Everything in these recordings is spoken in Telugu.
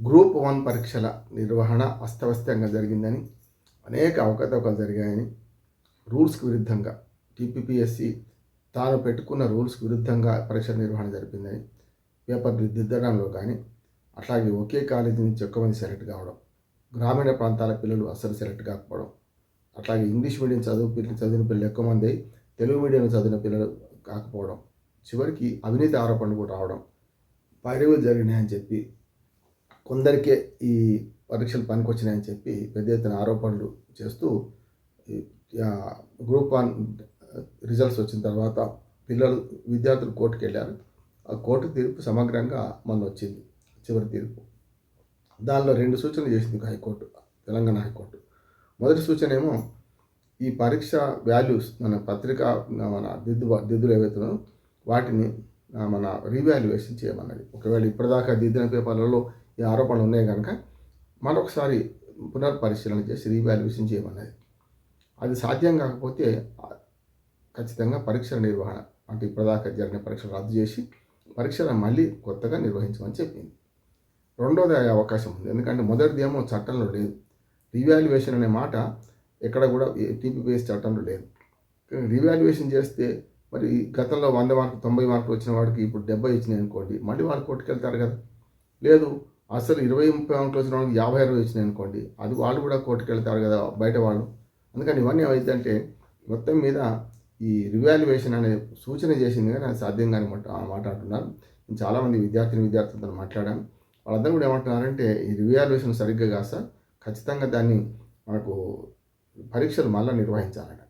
గ్రూప్ వన్ పరీక్షల నిర్వహణ అస్తవ్యస్తంగా జరిగిందని అనేక అవకతవకలు జరిగాయని రూల్స్కి విరుద్ధంగా టీపీపీఎస్సి తాను పెట్టుకున్న రూల్స్కి విరుద్ధంగా పరీక్షల నిర్వహణ జరిపిందని పేపర్లు దిద్దడంలో కానీ అట్లాగే ఒకే కాలేజీ నుంచి ఎక్కువ మంది సెలెక్ట్ కావడం గ్రామీణ ప్రాంతాల పిల్లలు అస్సలు సెలెక్ట్ కాకపోవడం అట్లాగే ఇంగ్లీష్ మీడియం చదువు పిల్లలు చదివిన పిల్లలు ఎక్కువ మంది తెలుగు మీడియం చదివిన పిల్లలు కాకపోవడం చివరికి అవినీతి ఆరోపణలు కూడా రావడం పైరవి జరిగినాయని చెప్పి కొందరికే ఈ పరీక్షలు పనికొచ్చినాయని చెప్పి పెద్ద ఎత్తున ఆరోపణలు చేస్తూ గ్రూప్ వన్ రిజల్ట్స్ వచ్చిన తర్వాత పిల్లలు విద్యార్థులు కోర్టుకు వెళ్ళారు ఆ కోర్టు తీర్పు సమగ్రంగా మొన్న వచ్చింది చివరి తీర్పు. దానిలో రెండు సూచనలు చేసింది హైకోర్టు తెలంగాణ హైకోర్టు. మొదటి సూచన ఏమో ఈ పరీక్ష వాల్యూస్ మన పత్రిక మన దిద్దు దిద్దులు ఏవైతున్నాయో వాటిని మన రీవాల్యుయేషన్ చేయమన్నది. ఒకవేళ ఇప్పటిదాకా దిద్దిన పేపర్లలో ఈ ఆరోపణలు ఉన్నాయి కనుక మరొకసారి పునర్పరిశీలన చేసి రీవాల్యుయేషన్ చేయమన్నది. అది సాధ్యం కాకపోతే ఖచ్చితంగా పరీక్షల నిర్వహణ అంటే ఇప్పటిదాకా జరిగిన పరీక్షలు రద్దు చేసి పరీక్షలను మళ్ళీ కొత్తగా నిర్వహించమని చెప్పింది. రెండోది అయ్యే అవకాశం ఉంది. ఎందుకంటే మొదటిది ఏమో చట్టంలో లేదు. రీవాల్యుయేషన్ అనే మాట ఎక్కడ కూడా టీపీపీఎస్ చట్టంలో లేదు. రీవాల్యుయేషన్ చేస్తే మరి గతంలో వంద మార్కులు తొంభై మార్కులు వచ్చిన వాడికి ఇప్పుడు డెబ్బై వచ్చినాయి అనుకోండి మళ్ళీ వాళ్ళు కొట్టుకెళ్తారు కదా. లేదు అసలు ఇరవై ముప్పై అంకులు వచ్చిన వాళ్ళకి యాభై అరవై వచ్చినాయి అనుకోండి అది వాళ్ళు కూడా కోర్టుకెళ్తారు కదా బయట వాళ్ళు. అందుకని ఇవన్నీ ఏమైందంటే మొత్తం మీద ఈ రివాల్యుయేషన్ అనే సూచన చేసింది కానీ అది సాధ్యం కాని మాట ఆ మాట నేను చాలామంది విద్యార్థిని విద్యార్థులతో మాట్లాడాను. వాళ్ళందరూ కూడా ఏమంటున్నారంటే ఈ రివాల్యుయేషన్ సరిగ్గా కాదు సార్ ఖచ్చితంగా దాన్ని మనకు పరీక్షలు మళ్ళీ నిర్వహించాలట.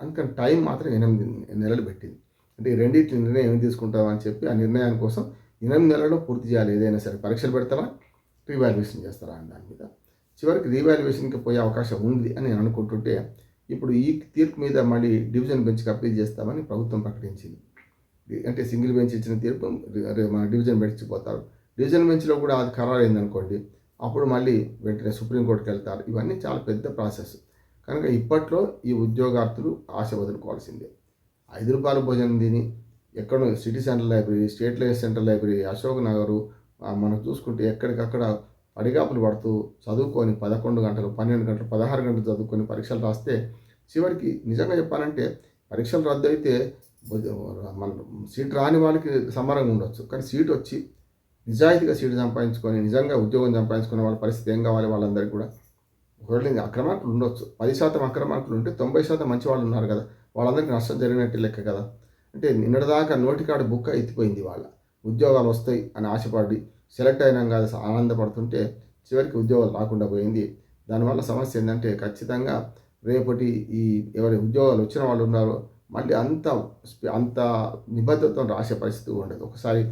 అందుకని టైం మాత్రం ఎనిమిది నెలలు పెట్టింది. అంటే ఈ రెండింటి నిర్ణయం ఏం తీసుకుంటామని చెప్పి ఆ నిర్ణయాని కోసం ఎనిమిది నెలలో పూర్తి చేయాలి. ఏదైనా సరే పరీక్షలు పెడతారా రీవాల్యుయేషన్ చేస్తారా అని దాని మీద? చివరికి రీవాల్యుయేషన్కి పోయే అవకాశం ఉంది అని నేను అనుకుంటుంటే ఇప్పుడు ఈ తీర్పు మీద మళ్ళీ డివిజన్ బెంచ్కి అప్పీల్ చేస్తామని ప్రభుత్వం ప్రకటించింది. అంటే సింగిల్ బెంచ్ ఇచ్చిన తీర్పు మన డివిజన్ బెంచ్కి పోతారు. డివిజన్ బెంచ్లో కూడా అది ఖరారు అయిందనుకోండి అప్పుడు మళ్ళీ వెంటనే సుప్రీంకోర్టుకి వెళ్తారు. ఇవన్నీ చాలా పెద్ద ప్రాసెస్. కనుక ఇప్పట్లో ఈ ఉద్యోగార్థులు ఆశ వదులుకోవాల్సిందే. ఐదు రూపాయల భోజనం తిని ఎక్కడో city central library state life central library Ashok Nagar మనం చూసుకుంటే ఎక్కడికక్కడ పడిగాపులు పడుతూ చదువుకొని పదకొండు గంటలు పన్నెండు గంటలు పదహారు గంటలు చదువుకొని పరీక్షలు రాస్తే చివరికి నిజంగా చెప్పాలంటే పరీక్షలు రద్దు అయితే మన సీట్ రాని వాళ్ళకి సంబరంగా ఉండొచ్చు. కానీ సీట్ వచ్చి నిజాయితీగా సీటు సంపాదించుకొని నిజంగా ఉద్యోగం సంపాదించుకునే వాళ్ళ పరిస్థితి ఏం కావాలి వాళ్ళందరికీ కూడా? ఒకవేళ అక్రమార్కులు ఉండొచ్చు. పది శాతం అక్రమార్కులు ఉంటే తొంభై శాతం మంచి వాళ్ళు ఉన్నారు కదా. వాళ్ళందరికీ నష్టం జరిగినట్టు లెక్క కదా. అంటే నిన్నటిదాకా నోటికాడ బుక్క ఎత్తిపోయింది వాళ్ళ. ఉద్యోగాలు వస్తాయి అని ఆశపడి సెలెక్ట్ అయినాం కాదు ఆనందపడుతుంటే చివరికి ఉద్యోగాలు రాకుండా పోయింది. దానివల్ల సమస్య ఏంటంటే ఖచ్చితంగా రేపటి ఈ ఎవరి ఉద్యోగాలు వచ్చిన వాళ్ళు ఉన్నారో మళ్ళీ అంత అంత నిబద్ధతతో రాసే పరిస్థితి ఉండదు. ఒకసారి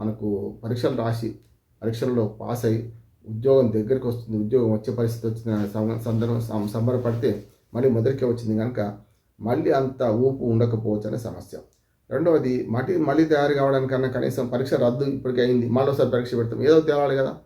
మనకు పరీక్షలు రాసి పరీక్షల్లో పాస్ అయ్యి ఉద్యోగం దగ్గరికి వస్తుంది ఉద్యోగం వచ్చే పరిస్థితి వచ్చిన సందర్భం సంబరపడితే మళ్ళీ మొదటికే వచ్చింది కనుక మళ్ళీ అంత ఊపు ఉండకపోవచ్చు అనే సమస్య. రెండవది మటి మళ్ళీ తయారు కావడానికన్నా కనీసం పరీక్ష రద్దు ఇప్పటికే అయింది. మళ్ళీ ఒకసారి పరీక్ష పెడతాం. ఏదో తేలాలి కదా.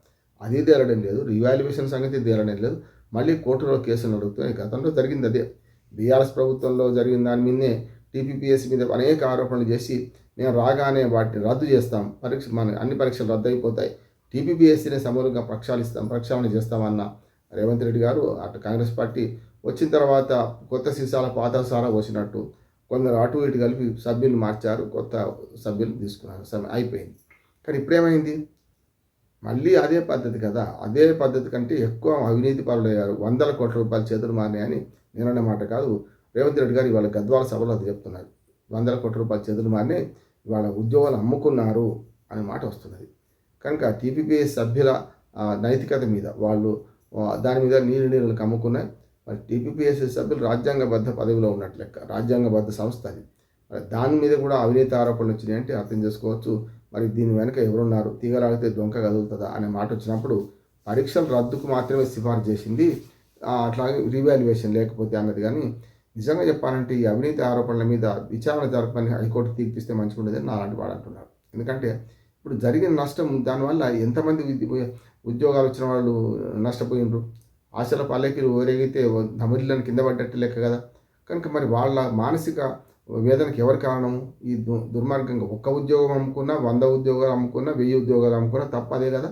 అది తేలడం లేదు. రివాల్యుయేషన్ సంగతి తేలడం లేదు. మళ్ళీ కోర్టులో కేసులు అడుగుతున్నాయి గతంలో జరిగింది అదే. బీఆర్ఎస్ ప్రభుత్వంలో జరిగిన దాని మీదనే టీపీపీఎస్సీ మీద అనేక ఆరోపణలు చేసి మేము రాగానే వాటిని రద్దు చేస్తాం. పరీక్ష మన అన్ని పరీక్షలు రద్దు అయిపోతాయి టీపీపీఎస్సీని సమూలంగా ప్రక్షాళిస్తాం. ప్రక్షాళన చేస్తామన్న రేవంత్ రెడ్డి గారు అటు కాంగ్రెస్ పార్టీ వచ్చిన తర్వాత కొత్త సీసాల పాత సారా పోసినట్టు కొందరు అటు ఇటు కలిపి సభ్యులు మార్చారు కొత్త సభ్యులు తీసుకున్నారు. అయిపోయింది. కానీ ఇప్పుడేమైంది? మళ్ళీ అదే పద్ధతి కదా. అదే పద్ధతి కంటే ఎక్కువ అవినీతి పరులయ్యారు వందల కోట్ల రూపాయలు చేతులు మారినాయని నిన్న మాట కాదు రేవంత్ రెడ్డి గారు ఇవాళ గద్వాల సభలో అది చెప్తున్నారు. వందల కోట్ల రూపాయలు చేతులు మారినాయి ఇవాళ ఉద్యోగాలు అమ్ముకున్నారు అనే మాట వస్తున్నది. కనుక టీపీపీఎస్ సభ్యుల నైతికత మీద వాళ్ళు దాని మీద నీరు నీళ్ళకి అమ్ముకున్నాయి. మరి టీపీపీఎస్ సభ్యులు రాజ్యాంగబద్ధ పదవిలో ఉన్నట్లు లెక్క రాజ్యాంగబద్ధ సంస్థ అది. మరి దాని మీద కూడా అవినీతి ఆరోపణలు వచ్చినాయంటే అర్థం చేసుకోవచ్చు. మరి దీని వెనుక ఎవరున్నారు? తీగలాగితే దొంక కదులుతుందా అనే మాట వచ్చినప్పుడు పరీక్షల రద్దుకు మాత్రమే సిఫార్సు చేసింది. అట్లాగే రీవాల్యుయేషన్ లేకపోతే అన్నది కానీ నిజంగా చెప్పాలంటే ఈ అవినీతి ఆరోపణల మీద విచారణ జరపని హైకోర్టు తీర్పిస్తే మంచిగా ఉండేదని నాలాంటి వాడు అంటున్నారు. ఎందుకంటే ఇప్పుడు జరిగిన నష్టం దానివల్ల ఎంతమంది ఉద్యోగాలు వచ్చిన వాళ్ళు నష్టపోయినరు? ఆశల పల్లెకి ఊరేగితే తమిళని కింద పడ్డట్టు లెక్క కదా. కనుక మరి వాళ్ళ మానసిక వేదనకి ఎవరు కారణము? ఈ దు దుర్మార్గంగా ఒక్క ఉద్యోగం అమ్ముకున్నా వంద ఉద్యోగాలు అమ్ముకున్నా వెయ్యి ఉద్యోగాలు అమ్ముకున్నా తప్పదే కదా.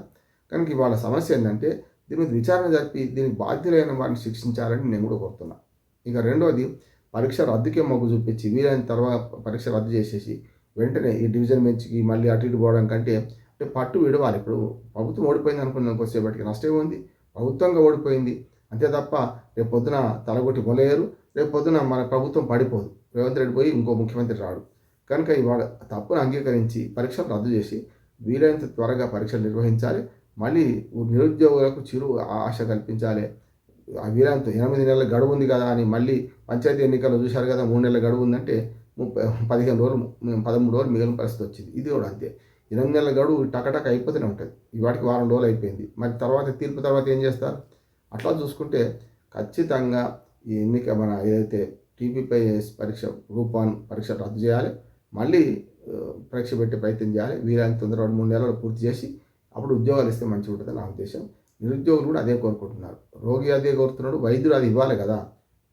కనుక వాళ్ళ సమస్య ఏంటంటే దీని మీద విచారణ జరిపి దీనికి బాధ్యులైన వారిని శిక్షించాలని నేను కూడా కోరుతున్నా. ఇక రెండవది పరీక్ష రద్దుకే మొగ్గు చూపించి వీలైన తర్వాత పరీక్ష రద్దు చేసేసి వెంటనే ఈ డివిజన్ బెంచ్కి మళ్ళీ అటు ఇటు పోవడం కంటే అంటే పట్టు విడవాలి. ఇప్పుడు ప్రభుత్వం ఓడిపోయింది అనుకున్నాం కొద్దిసేపటికి నష్టం ఉంది ప్రభుత్వంగా ఓడిపోయింది. అంతే తప్ప రేపు పొద్దున తలగొట్టి మొలేయరు రేపు పొద్దున మన ప్రభుత్వం పడిపోదు. రేవంత్ రెడ్డి పోయి ఇంకో ముఖ్యమంత్రి రాడు. కనుక ఇవాళ తప్పును అంగీకరించి పరీక్షలు రద్దు చేసి వీలైనంత త్వరగా పరీక్షలు నిర్వహించాలి. మళ్ళీ నిరుద్యోగులకు చిరు ఆశ కల్పించాలి. ఆ వీలైనంత ఎనిమిది నెలల గడువు ఉంది కదా అని మళ్ళీ పంచాయతీ ఎన్నికలు చూశారు కదా మూడు నెలల గడువు ఉందంటే ముప్పై పదిహేను రోజులు పదమూడు రోజులు మిగిలిన పరిస్థితి వచ్చింది. ఇది కూడా అంతే. ఎనిమిది నెలల గడువు టకటక అయిపోతూనే ఉంటుంది. ఇవాటికి వారం రోజులు అయిపోయింది. మరి తర్వాత తీర్పు తర్వాత ఏం చేస్తారు? అట్లా చూసుకుంటే ఖచ్చితంగా ఈ ఎన్నిక మన ఏదైతే టీపీపీఎస్ పరీక్ష గ్రూప్ వన్ పరీక్ష రద్దు చేయాలి. మళ్ళీ పరీక్ష పెట్టే ప్రయత్నం చేయాలి. వీలైన తొందర రెండు మూడు నెలలు పూర్తి చేసి అప్పుడు ఉద్యోగాలు ఇస్తే మంచిగా ఉంటుంది నా ఉద్దేశం. నిరుద్యోగులు కూడా అదే కోరుకుంటున్నారు. రోగి అదే కోరుతున్నాడు. వైద్యుడు అది ఇవ్వాలి కదా.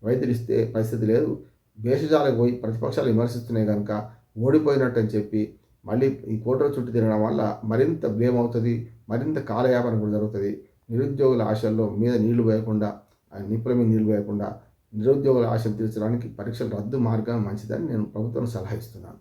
వైద్యులు ఇస్తే పరిస్థితి లేదు. భేషజాలకు పోయి ప్రతిపక్షాలు విమర్శిస్తున్నాయి కనుక ఓడిపోయినట్టు అని చెప్పి మళ్ళీ ఈ కోటల చుట్టూ తిరగడం వల్ల మరింత బ్లేమ్ అవుతుంది మరింత కాలయాపన కూడా జరుగుతుంది. నిరుద్యోగుల ఆశల్లో మీద నీళ్ళు పోయకుండా నిప్పుల మీద నీళ్ళు పోయకుండా నిరుద్యోగుల ఆశలు తీర్చడానికి పరీక్షల రద్దు మార్గం మంచిదని నేను ప్రభుత్వం సలహా ఇస్తున్నాను.